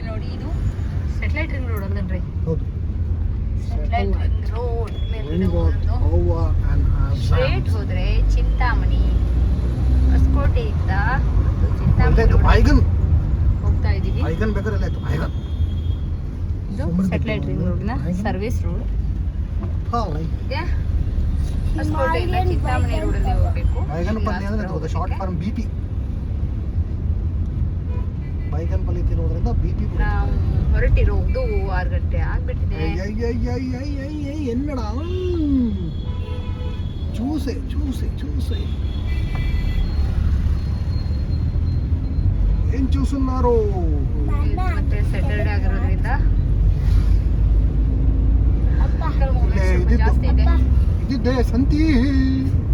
ಇಲ್ಲಿ ನೋಡಿ ಇದು. ಸೆಟ್ಲೈಟ್ ರಿಂಗ್ ರೋಡ್ ಅಲ್ಲನ್ರಿ? ಹೌದು. ಸೆಟಲೈಟ್ ರಿಂಗ್ ರೋಡ್ ಮೇಲೆ ಸ್ಟ್ರೇಟ್ ಹೋದ್ರೆ ಚಿಂತಾಮಣಿ ಹೊಸಕೋಟೆಯಿಂದ ಚಿಂತಾಮಣಿ ಹೋಗ್ತಾ ಬೈಗನ್ ಇದು ಸುಮ್ನೆ ಸೆಟಲೈಟ್ ರಿಂಗ್ ರೋಡ್ನ ಸರ್ವಿಸ್ ರೋಡ್ ಹೊಸಕೋಟೆಯಿಂದ ಚಿಂತಾಮಣಿ ರೋಡಲ್ಲಿ ಹೋಗ್ಬೇಕು. ಶಾರ್ಟ್ ಫಾರ್ಮ್ ಬಿ ಪಿ ಬೈಗನ್ ಪಲ್ಯ ತಿನ್ನೋದ್ರಿಂದ ಬಿ ಪಿ ನಾವು ಹೊರಟಿರೋದು ಆರು ಗಂಟೆ ಆಗ್ಬಿಟ್ಟಿದೆ ಎನ್ನಡ చూసే చూసే చూసే ఏం చూస్తున్నారు ಇದು ಮತ್ತೆ ಸ್ಯಾಟರ್ಡೆ ಆಗಿರೋದ್ರಿಂದ vehicle movement ಇಲ್ಲೇ ಸ್ವಲ್ಪ ಇದಿದ್ದು. ಜಾಸ್ತಿ ಇದೆ ಇದಿದ್ದೆ ಸಂತಿ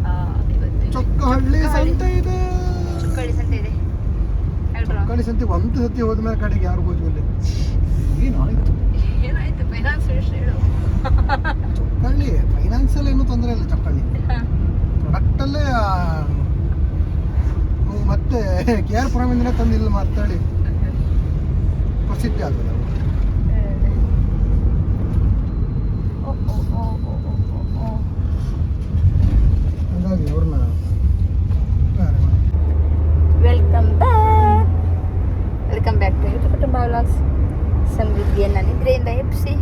ಆ, ಇವತ್ತು ಚೊಕ್ಕಹಳ್ಳಿ ಸಂತೆ ಇದೆ ಚುಕ್ಕಳ್ಳಿ ಸಂತೆ ಸಂತೆ ಒಂದು ಸತಿ ಹೋದ್ಮೇಲೆ ಕಡೆಗೆ ಯಾರು ಹೋದ್ವಿಲ್ಲ ಏನಾಯ್ತು ಏನಾಯ್ತು? ಫೈನಾನ್ಸ್ ಮಿನಿಸ್ಟರ್ ಹೇಳು. ಫೈನಾನ್ಸಲ್ಲಿ ಏನೂ ತೊಂದರೆ ಇಲ್ಲ ಚೊಕ್ಕಹಳ್ಳಿ ಪ್ರಾಡಕ್ಟಲ್ಲೇ ಮತ್ತೆ ಕೆ ಆರ್ ಪುರಮಿಂದನೇ ತಂದು ಇಲ್ಲಿ ಮಾತಾಡಿ ಪ್ರಸಿದ್ಧಿ ಆಗ್ತದೆ. ಹಾಗಾಗಿ ಅವ್ರನ್ನ welcome back welcome back to YouTube ಕುಟುಂಬ ವ್ಲಾಗ್ಸ್ ಸಮೃದ್ಧಿಯನ್ನು ನಿದ್ರೆಯಿಂದ ಎಬ್ಬಿಸಿ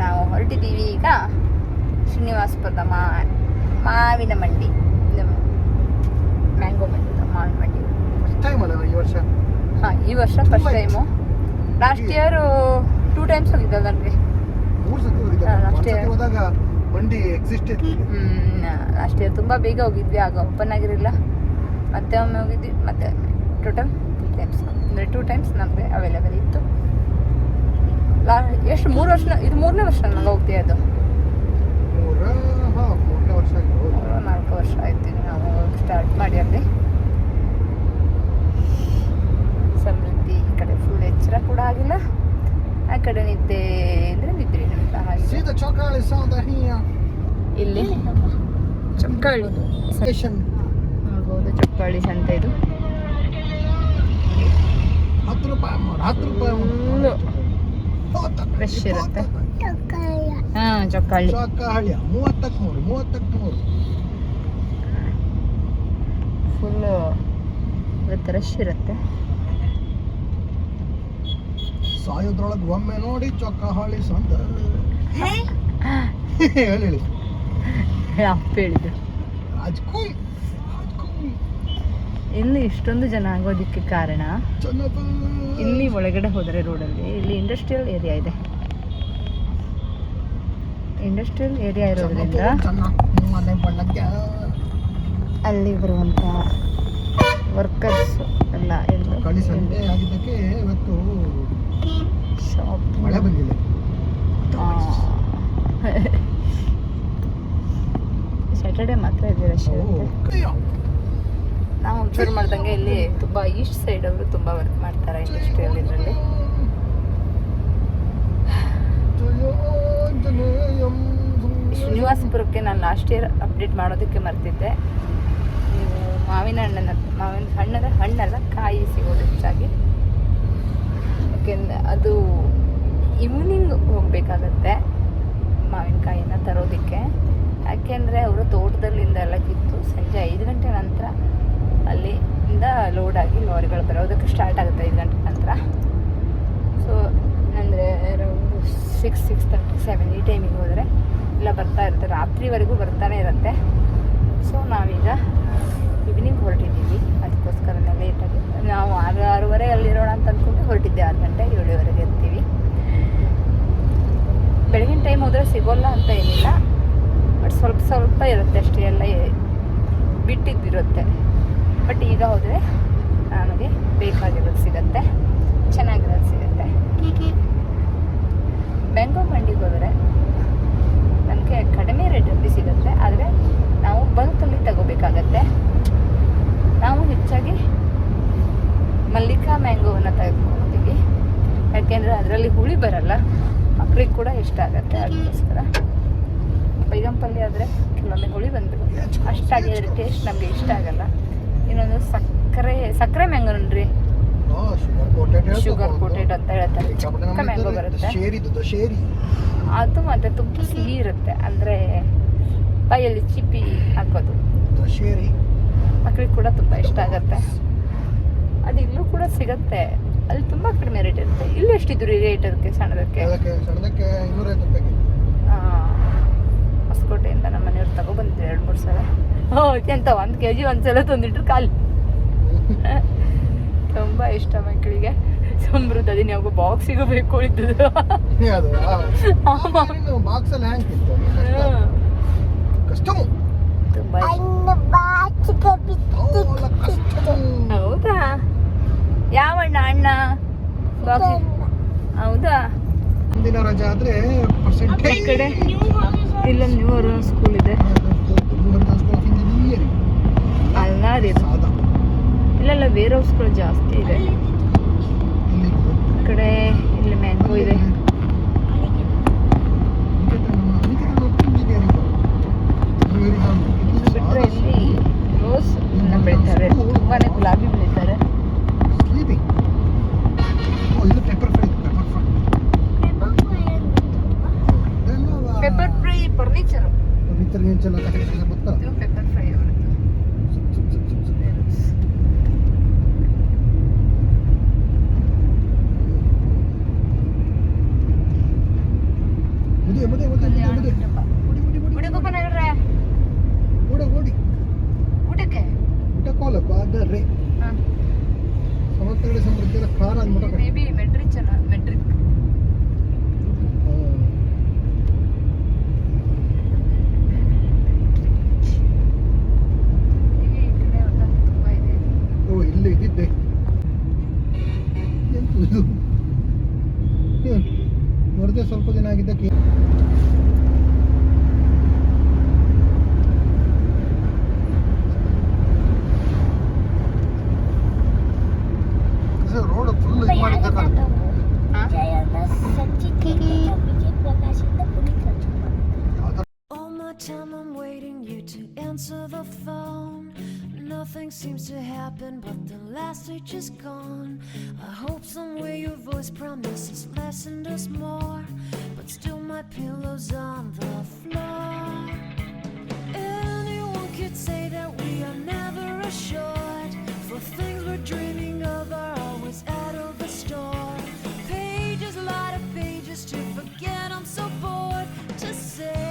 ನಾವು ಹೊರಟಿದ್ದೀವಿ ಈಗ ಶ್ರೀನಿವಾಸಪುರದ ಮಾ ಮಾವಿನ ಮಂಡಿ ಮ್ಯಾಂಗೋ ಮಂಡಿ ಮಾವಿನ ಮಂಡಿ. ಈ ವರ್ಷ? ಹಾಂ ಈ ವರ್ಷ first time last year two times ಹೋಗಿದ್ದೆ ನನಗೆ ಮೂರು ಇಯರ್ ಮಂಡಿ ಎಕ್ಸಿಸ್ಟ್ ಲಾಸ್ಟ್ ಇಯರ್ ತುಂಬ ಬೇಗ ಹೋಗಿದ್ವಿ ಆಗ ಓಪನ್ ಆಗಿರಲಿಲ್ಲ. ಮತ್ತೆ ಒಮ್ಮೆ ಹೋಗಿದ್ವಿ ಮತ್ತೆ ಟೋಟಲ್ ಟೂ ಟೈಮ್ಸ್ ಅಂದರೆ ಟೂ ಟೈಮ್ಸ್ ನಮಗೆ ಅವೈಲೇಬಲ್ ಇತ್ತು. ಲಾ ಎಷ್ಟು? ಮೂರು ವರ್ಷ ಇದು ಮೂರನೇ ವರ್ಷ ನಂಗೆ ಹೋಗ್ತೀವಿ ಅದು? ಮೂರ ಹಾ ಮೂರನೇ ವರ್ಷ ಮೂರು ನಾಲ್ಕು ವರ್ಷ ಆಯ್ತು ನಾವು ಸ್ಟಾರ್ಟ್ ಮಾಡಿ ಅಲ್ಲಿ. ಸಮೃದ್ಧಿ ಈ ಕಡೆ ಫುಲ್ ಎಚ್ಚರ ಕೂಡ ಆಗಿಲ್ಲ. ಆ ಕಡೆ ನಿದ್ದೆ ಅಂದರೆ ನಿದ್ರೆ ಇಲ್ಲ ಹಾಗೆ. ಇಲ್ಲಿ. ಸ್ಟೇಷನ್ ನೋಡ್ಬೋದು ಚಪ್ಪಾಳಿ ಸಂತೆ ಇದು. ಹತ್ತು ರೂಪಾಯಿ ಮಾಡಿ ಹತ್ತು ರೂಪಾಯಿ fresh ಇರುತ್ತೆ. ಹಾಂ ಚೊಕ್ಕಾಳಿ. ಚೌಕಾಳಿಯ ಮೂವತ್ತಕ್ಕೆ ಮೂರು ಮೂವತ್ತಕ್ಕೆ ಮೂರು. ಫುಲ್ಲು ಇವತ್ತು ರಶ್ ಇರುತ್ತೆ. ಸಾಯೋದ್ರೊಳಗೆ ಒಮ್ಮೆ ನೋಡಿ ಚೊಕ್ಕಹಳ್ಳಿ ಸಂತ ಹೇಳಿ? ಹೇಳಿ ರಾಜ್ಕುಯ್ ರಾಜ್ಕುಯ್ ಇಲ್ಲಿ ಇಷ್ಟೊಂದು ಜನ ಆಗೋದಿಕ್ಕೆ ಕಾರಣ ಇಲ್ಲಿ ಒಳಗಡೆ ಹೋದರೆ ರೋಡಲ್ಲಿ. ಇಲ್ಲಿ ಇಂಡಸ್ಟ್ರಿಯಲ್ ಏರಿಯಾ ಇದೆ. ಇಂಡಸ್ಟ್ರಿಯಲ್ ಏರಿಯಾ ಇರೋದ್ರಿಂದ ಅಲ್ಲಿ ಬರುವಂತ ವರ್ಕರ್ಸ್ ಎಲ್ಲ ಇವತ್ತು ಶಾಪ್ ಮಳೆ ಬಂದಿದೆ. ಸ್ಯಾಟರ್ಡೆ ಮಾತ್ರ ಇದೆ ರಶ್ ಇರುತ್ತೆ. ನಾವು ಒಬ್ಸರ್ವ್ ಮಾಡ್ದಂಗೆ ಇಲ್ಲಿ ತುಂಬ ಈಸ್ಟ್ ಸೈಡ್ ಅವರು ತುಂಬ ವರ್ಕ್ ಮಾಡ್ತಾರೆ ಇಂಡಸ್ಟ್ರಿಯಲ್ ಇದರಲ್ಲಿ. ಶ್ರೀನಿವಾಸಪುರಕ್ಕೆ ನಾನು ಲಾಸ್ಟ್ ಇಯರ್ ಅಪ್ಡೇಟ್ ಮಾಡೋದಕ್ಕೆ ಮರ್ತಿದ್ದೆ. ನೀವು ಮಾವಿನ ಹಣ್ಣನ್ನು, ಮಾವಿನ ಹಣ್ಣದ ಹಣ್ಣಲ್ಲ ಕಾಯಿ ಸಿಗೋದು ಹೆಚ್ಚಾಗಿ. ಯಾಕೆಂದ್ರೆ ಅದು ಈವ್ನಿಂಗ್ ಹೋಗಬೇಕಾಗತ್ತೆ ಮಾವಿನಕಾಯಿನ ತರೋದಕ್ಕೆ. ಯಾಕೆಂದರೆ ಅವರು ತೋಟದಲ್ಲಿಂದ ಎಲ್ಲ ಕಿತ್ತು ಸಂಜೆ ಐದು ಗಂಟೆ ನಂತರ ಅಲ್ಲಿಂದ ಲೋಡ್ ಆಗಿ ಲಾರಿಗಳು ಬರೋದಕ್ಕೆ ಸ್ಟಾರ್ಟ್ ಆಗುತ್ತೆ ಐದು ಗಂಟೆ ನಂತರ. ಸೊ ಅಂದರೆ around six six thirty seven ಈ ಟೈಮಿಗೆ ಹೋದರೆ ಇಲ್ಲ ಬರ್ತಾ ಇರುತ್ತೆ. ರಾತ್ರಿವರೆಗೂ ಬರ್ತಾನೆ ಇರುತ್ತೆ. ಸೊ ನಾವೀಗ ಈವ್ನಿಂಗ್ ಹೊರಟಿದ್ದೀವಿ. ಅದಕ್ಕೋಸ್ಕರನೇ ಲೇಟಾಗಿ ನಾವು ಆರು, ಆರೂವರೆ ಅಲ್ಲಿರೋಣ ಅಂತ ಅಂದ್ಕೊಂಡು ಹೊರಟಿದ್ದೆ. ಆರು ಗಂಟೆ, ಏಳುವರೆಗೆ ಇರ್ತೀವಿ. ಬೆಳಗಿನ ಟೈಮ್ ಹೋದರೆ ಸಿಗೋಲ್ಲ ಅಂತ ಏನಿಲ್ಲ. ಬಟ್ ಸ್ವಲ್ಪ ಸ್ವಲ್ಪ ಇರುತ್ತೆ ಅಷ್ಟೇ. ಎಲ್ಲ ಬಿಟ್ಟಿದ್ದಿರುತ್ತೆ. ಬಟ್ ಈಗ ಹೋದರೆ ನಮಗೆ ಬೇಕಾಗಿರೋದು ಸಿಗುತ್ತೆ ಚೆನ್ನಾಗಿರೋದು ಸಿಗುತ್ತೆ ಬೆಂಗೋ ಮಂಡಿಗೆ ಹೋದರೆ ನಮಗೆ ಕಡಿಮೆ ರೇಟಲ್ಲಿ ಸಿಗುತ್ತೆ ಆದರೆ ನಾವು ಬಲ್ಕಲ್ಲಿ ತಗೋಬೇಕಾಗತ್ತೆ ನಾವು ಹೆಚ್ಚಾಗಿ ಮಲ್ಲಿಕಾ ಮ್ಯಾಂಗೋವನ್ನು ತೆಗೆದುಕೊಳ್ತೀವಿ ಯಾಕೆಂದರೆ ಅದರಲ್ಲಿ ಹುಳಿ ಬರಲ್ಲ ಮಕ್ಕಳಿಗೆ ಕೂಡ ಇಷ್ಟ ಆಗುತ್ತೆ ಅದಕ್ಕೋಸ್ಕರ ಬೈಗನ್ ಪಲ್ಯ ಆದರೆ ಕೆಲವೊಮ್ಮೆ ಹುಳಿ ಬಂದ್ಬಿಡುತ್ತೆ ಅಷ್ಟಾಗಿ ಅದ್ರ ಟೇಸ್ಟ್ ನಮಗೆ ಇಷ್ಟ ಆಗಲ್ಲ ಇನ್ನೊಂದು ಸಕ್ಕರೆ ಸಕ್ಕರೆ ಮ್ಯಾಂಗೋ ನೋಡ್ರಿ ಶುಗರ್ ಕೋಟೆಡ್ ಅಂತ ಹೇಳ್ತಾರೆ. ಚಿಕ್ಕ ಮ್ಯಾಂಗೋ ಬರುತ್ತೆ ಅದು ಮತ್ತೆ ತುಂಬ ಸಿಹಿ ಇರುತ್ತೆ. ಅಂದರೆ ಬಾಯಲ್ಲಿ ಚಿಪ್ಪಿ ಹಾಕೋದು. ದಶೇರಿ ಮಕ್ಕಳಿಗೆ ಕೂಡ ತುಂಬ ಇಷ್ಟ ಆಗುತ್ತೆ. ಅದು ಇಲ್ಲೂ ಕೂಡ ಸಿಗುತ್ತೆ. ಅಲ್ಲಿ ತುಂಬ ಕಡಿಮೆ ರೇಟ್ ಇರುತ್ತೆ. ಇಲ್ಲಿ ಎಷ್ಟಿದ್ರು ರೇಟ್ ಅದಕ್ಕೆ ಸಣ್ಣದಕ್ಕೆ? ಹೊಸಕೋಟೆಯಿಂದ ನಮ್ಮ ಮನೆಯವ್ರು ತಗೊಬಂದಿದ್ರು ಎರಡು ಮೂರು ಸಲ. ಎಂತ ಒಂದು ಕೆ ಜಿ ಒಂದು ಸಲ ತಂದಿಟ್ರು ಖಾಲಿ ತುಂಬ ಇಷ್ಟ ಮಕ್ಕಳಿಗೆ. ಸಮೃದ್ಧ ದಿನ ಯಾವಾಗ ಬಾಕ್ಸಿಗೂ ಬೇಕು ಉಳಿದದ್ದು ಅದು ಬಾಕ್ಸ್ ಅಲ್ಲಿ ಹ್ಯಾಂಗ್ ಇತ್ತು. ಕಷ್ಟಮು ತುಂಬ ಹೌದಾ? ಯಾವ ಅಣ್ಣ? ಅಣ್ಣ? ಬಾಕ್ಸ್ ಹೌದಾ? ಮುಂದಿನ ರಜೆ ಆದ್ರೆ ಈ ಕಡೆ ಇಲ್ಲೊಂದು ನ್ಯೂ ಸ್ಕೂಲ್ ಇದೆ. ಅಲ್ಲ ರೀ ಇಲ್ಲೆಲ್ಲ ವೇರ್ ಹೌಸ್ಗಳು ಜಾಸ್ತಿ ಇದೆ ಇಲ್ಲಿ ಈ ಕಡೆ ಇಲ್ಲಿ ಮ್ಯಾಂಗೋ ಇದೆ ಬಿಟ್ರೆ ಇಲ್ಲಿ ರೋಸ್ ಬೆಳಿತಾರೆ ತುಂಬಾನೇ ಗುಲಾಬಿ ಬೆಳಿತಾರೆ ಪೆಪ್ಪರ್ ಫ್ರೈ ಫರ್ನಿಚರ್ ಇದು ಪೆಪ್ಪರ್ ಫ್ರೈ ಹುಡುಗಪ್ಪನ ಹೇಳ್ರೆ ಊಟಕ್ಕೆ ಖಾರ ಅಂದ್ಬಿಟ್ಟು ಮೇ ಬಿ ಮೆಟ್ರಿಕ್ ಚೆನ್ನ ಮೆಟ್ರಿಕ್ ಹೀಗೆ ಈ ಕಡೆ ಒಂದೊಂದು ತುಂಬಾ ಇದೆ ಓ ಇಲ್ಲೇ ಇದ್ದಿದ್ದೆ ಇದು ಹ್ಮ್. ಸ್ವಲ್ಪ ದಿನ ಆಗಿದ್ದಕ್ಕೆ promises lessened us more, but still my pillow's on the floor. Anyone could say that we are never assured, for things we're dreaming of are always out of the store. Pages, lot of pages to forget. I'm so bored to say.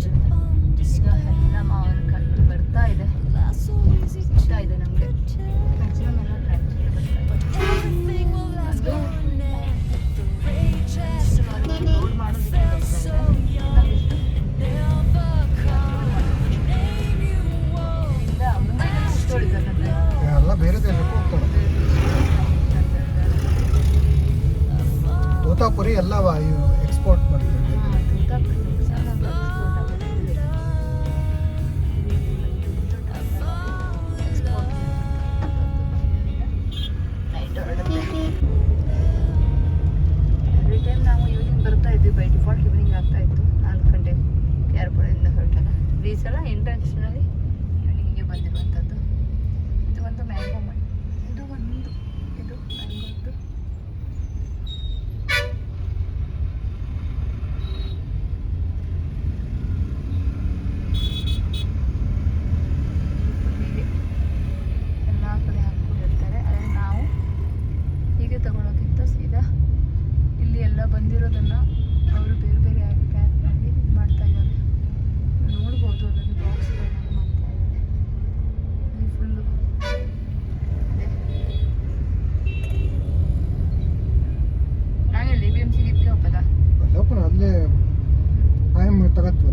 Thank you.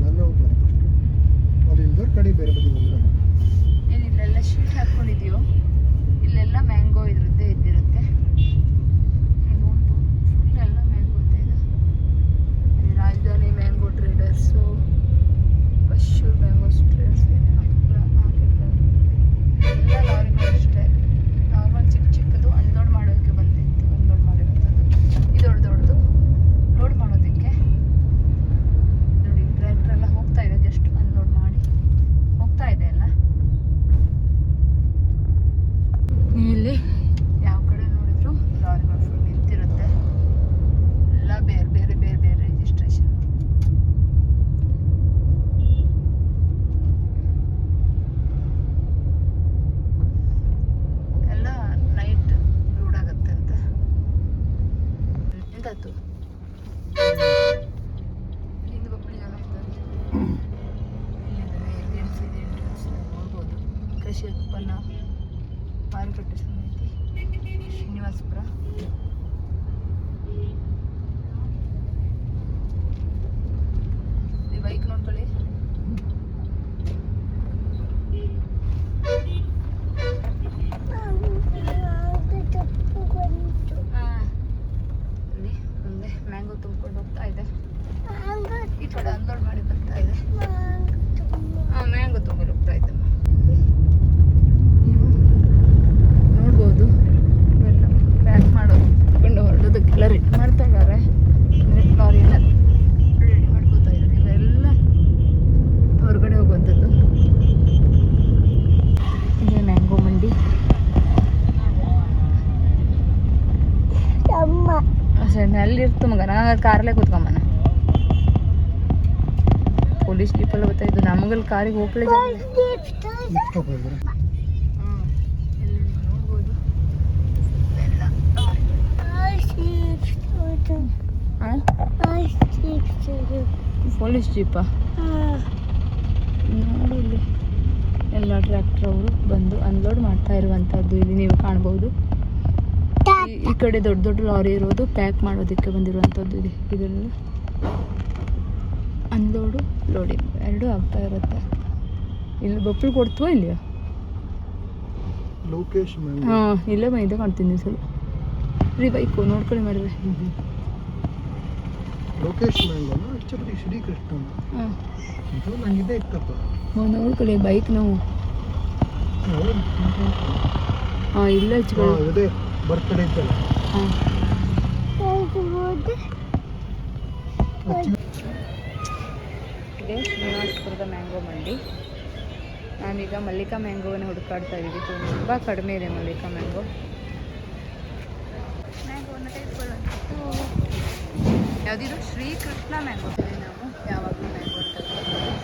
ಅಲ್ಲೇ ಹೋಗ್ತಾರೆ ಅಲ್ಲಿ ಇಲ್ದವ್ರ ಕಡೆ ಬೇರೆ ಬದಿ ಹೋಗ್ತಾರೆ sheet ಹಾಕ್ಕೊಂಡಿದೆಯೋ ಇಲ್ಲೆಲ್ಲ mango ಇದ್ರದ್ದೇ ಇದ್ದಿರುತ್ತೆ. ಫುಲ್ ಎಲ್ಲ ಮ್ಯಾಂಗೋ ಇದೆ. Rajdhani mango traders ಬಶ್ಶೂರ್ mango traders ಎಲ್ಲ ಲಾರಿಗಳು ಕೃಷಿ ಉತ್ಪನ್ನ ಮಾರುಕಟ್ಟೆ ಸಮಿತಿ ಶ್ರೀನಿವಾಸಪುರ ಪೊಲೀಸ್ ಪೀಪಲ್ ಬರ್ತಾ ಇದ್ದು ನಮಗಲ್ಲಿ ಕಾರಿಗೆ ಹೋಗ್ಲೇ? ಪೊಲೀಸ್ ಜೀಪಾ ನೋಡಿ ಇಲ್ಲಿ ಎಲ್ಲ ಟ್ರ್ಯಾಕ್ಟರ್ ಅವರು ಬಂದು ಅನ್ಲೋಡ್ ಮಾಡ್ತಾ ಇರುವಂಥದ್ದು ಇಲ್ಲಿ ನೀವು ಕಾಣ್ಬೋದು. ಈ- ಕಡೆ ದೊಡ್ಡ ದೊಡ್ಡ ಲಾರಿ ಇರೋದು ಪ್ಯಾಕ್ ಮಾಡೋದಕ್ಕೆ ಬಂದಿರುವಂಥದ್ದು ಇದೆ ಇದೆಲ್ಲ. ಅನ್ಲೋಡು ಲೋಡಿಂಗ್ ಎರಡೂ ಆಗ್ತಾ ಇರುತ್ತೆ. ಇಲ್ಲಿ ಬೊಪ್ಪಳು ಕೊಡ್ತೀವೋ ಇಲ್ಲಿಯೋ? ಹಾಂ ಇಲ್ಲೇ ಮೈದ ಕಾಣ್ತೀನಿ ಸಲ. ರೀ ಬೈಕು ನೋಡ್ಕೊಳ್ಳಿ ಮಾಡಿದ್ರೆ ಲೋಕೇಶ್ ಮ್ಯಾಂಗೋನ ಶ್ರೀ ಶ್ರೀಕೃಷ್ಣ ಹಾಂ. ಇದು ನಂಗಿದೆ ಇತ್ತಪ್ಪ. ನೋಡ್ಕೊಳ್ಳಿ ಬೈಕ್ ನಾವು. ಹಾಂ ಇಲ್ಲ ಹಚ್ಕೊಳ್ಳಿ. ಹಾಂ ಇದೇ ಬರ್ತ್ಡೇ ಇತ್ತಲ್ಲ. ಹಾಂ. ಇದೆ. ಶ್ರೀನಿವಾಸಪುರದ ಮ್ಯಾಂಗೋ ಮಂಡಿ. ನಾನೀಗ ಮಲ್ಲಿಕಾ ಮ್ಯಾಂಗೋವನ್ನು ಹುಡುಕಾಡ್ತಾ ಇದ್ದೀವಿ. ತುಂಬ ಕಡಿಮೆ ಇದೆ ಮಲ್ಲಿಕಾ ಮ್ಯಾಂಗೋ. ಮ್ಯಾಂಗೋವನ್ನು ಯಾವುದಿದು? ಶ್ರೀಕೃಷ್ಣ ಮ್ಯಾಂಗೋ. ನಾವು ಯಾವಾಗಲೂ ಮ್ಯಾಂಗೋ.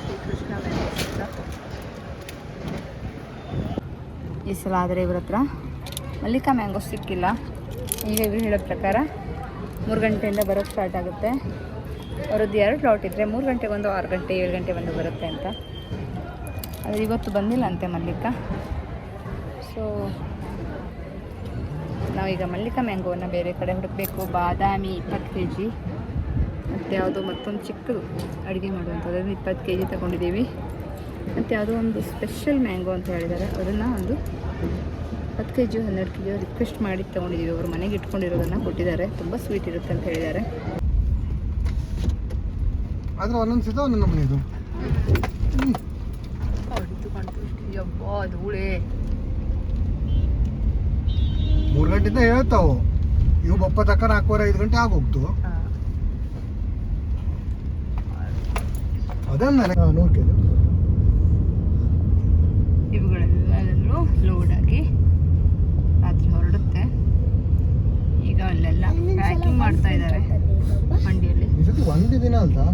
ಶ್ರೀಕೃಷ್ಣ ಮ್ಯಾಂಗೋ ಈ ಸಲ ಆದರೆ ಇವ್ರ ಹತ್ರ ಮಲ್ಲಿಕಾ ಮ್ಯಾಂಗೋ ಸಿಕ್ಕಿಲ್ಲ. ಈಗ ಇವರು ಹೇಳೋ ಪ್ರಕಾರ ಮೂರು ಗಂಟೆಯಿಂದ ಬರೋಕ್ಕೆ ಸ್ಟಾರ್ಟ್ ಆಗುತ್ತೆ. ಅವರದ್ದು ಎರಡು ಲಾಟ್ ಇದ್ದರೆ ಮೂರು ಗಂಟೆಗೆ ಒಂದು, ಆರು ಗಂಟೆ, ಏಳು ಗಂಟೆ ಒಂದು ಬರುತ್ತೆ ಅಂತ. ಆದರೆ ಇವತ್ತು ಬಂದಿಲ್ಲ ಅಂತೆ ಮಲ್ಲಿಕ. ಸೊ ನಾವೀಗ ಮಲ್ಲಿಕಾ ಮ್ಯಾಂಗೋವನ್ನು ಬೇರೆ ಕಡೆ ಹುಡುಕಬೇಕು. ಬಾದಾಮಿ ಇಪ್ಪತ್ತು ಕೆ ಜಿ ಮತ್ತು ಯಾವುದೋ ಮತ್ತೊಂದು ಚಿಕ್ಕದು ಅಡುಗೆ ಮಾಡುವಂಥದ್ದು. ಇಪ್ಪತ್ತು ಕೆ ಜಿ ತೊಗೊಂಡಿದ್ದೀವಿ. ಮತ್ತು ಯಾವುದೋ ಒಂದು ಸ್ಪೆಷಲ್ ಮ್ಯಾಂಗೋ ಅಂತ ಹೇಳಿದ್ದಾರೆ. ಅದನ್ನು ಒಂದು ಹತ್ತು ಕೆ ಜಿ ಹನ್ನೆರಡು ಕೆ ಜಿ ರಿಕ್ವೆಸ್ಟ್ ಮಾಡಿ ತೊಗೊಂಡಿದ್ದೀವಿ. ಅವರು ಮನೆಗೆ ಇಟ್ಕೊಂಡಿರೋದನ್ನು ಕೊಟ್ಟಿದ್ದಾರೆ. ತುಂಬ ಸ್ವೀಟ್ ಇರುತ್ತೆ ಅಂತ ಹೇಳಿದ್ದಾರೆ. ಆದ್ರೆ ಒಂದೊಂದು ಸಿದ್ಧ ಒಂದೊಂದು ನಮೂನೆ ಇದು. ಮೂರು ಗಂಟೆಯಿಂದ ಹೇಳ್ತಾವು. ಇವು ಬಪ್ಪ ತಕ್ಕ ನಾಲ್ಕೂವರೆ ಐದು ಗಂಟೆ ಆಗೋಗ್ತು. ಅದನ್ನ ನೋಡ್ಕೊಂಡು ಇವುಗಳೆಲ್ಲೂ ಲೋಡ್ ಆಗಿ ರಾತ್ರಿ ಹೊರಡುತ್ತೆ. ಈಗ ಅಲ್ಲೆಲ್ಲ ಪ್ಯಾಕಿಂಗ್ ಮಾಡ್ತಾ ಇದ್ದಾರೆ ಮಂಡಿಯಲ್ಲಿ ಒಂದು ದಿನ ಅಲ್ತಾ